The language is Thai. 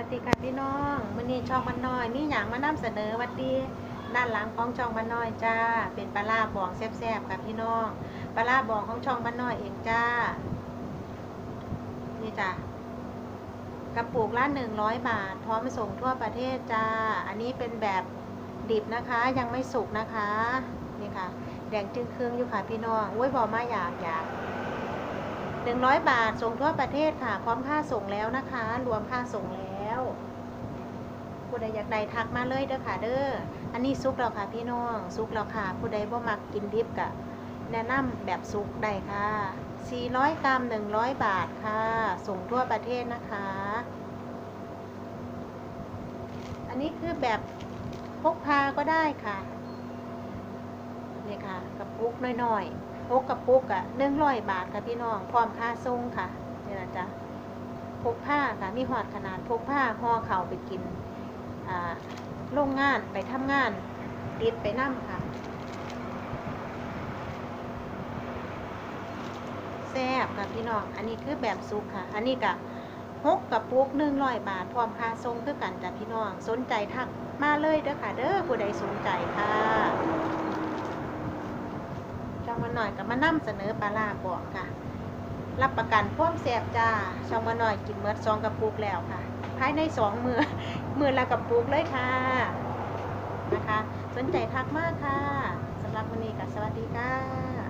วัสดีค่ะพี่น้องมื้อนี้ช่องมันน้อยมีหยังมานำเสนอวัดดีด้านหลังของช่องมันน้อยจ้า เป็นปลาร้าบองแซ่บๆค่ะพี่น้องปลาร้าบองของช่องมันน้อยเองจ้า นี่จ้ะกระปุกละหนึ่งร้อยบาท พร้อมส่งทั่วประเทศจ้า อันนี้เป็นแบบดิบนะคะยังไม่สุกนะคะ นี่ค่ะ แดงจึงครึ่งอยู่ค่ะพี่น้องอุ้ยบอกมาอยากอยาก หนึ่งร้อยบาทส่งทั่วประเทศค่ะ พร้อมค่าส่งแล้วนะคะ รวมค่าส่งแล้วผู้ใดอยากใดทักมาเลยเด้อค่ะ เด้ออันนี้ซุกแล้วค่ะพี่น้องซุกแล้วค่ะ ผู้ใดบ่มักกินดิบกะแนะนำแบบซุกได้ค่ะ 400 กรัม 100 บาทค่ะ ส่งทั่วประเทศนะคะ อันนี้คือแบบพกพาก็ได้ค่ะนี่ค่ะกระปุกน้อยๆ พกกระปุกอะหนึ่งร้อยบาทค่ะพี่น้องพร้อมค่าส่งค่ะนี่นะจ๊ะพกผ้าค่ะมีหอดขนาดพกผ้าห่อเข่าไปกินอ่าโรงงานไปทำงานติดไปนั่ค่ะแซ่บค่ะพี่น้อง อันนี้คือแบบซุกค่ะ อันนี้กะหกกระปุกหนึ่งร้อยบาท พร้อมค่าส่งคือกันจ้ะพี่น้อง สนใจทักมาเลยเด้อค่ะ เด้อผู้ใดสนใจค่ะ มาหน่อยกับมานํเสนอปลาลาบอกค่ะ รับประกันพ่วมแสบจ้าช่องมาหน่อยกินเมื่อสองกระปุกแล้วค่ะ ภายในสองมือมือละกระปุกเลยค่ะนะคะ สนใจทักมากค่ะสำหรับวันนี้ก็สวัสดีค่ะ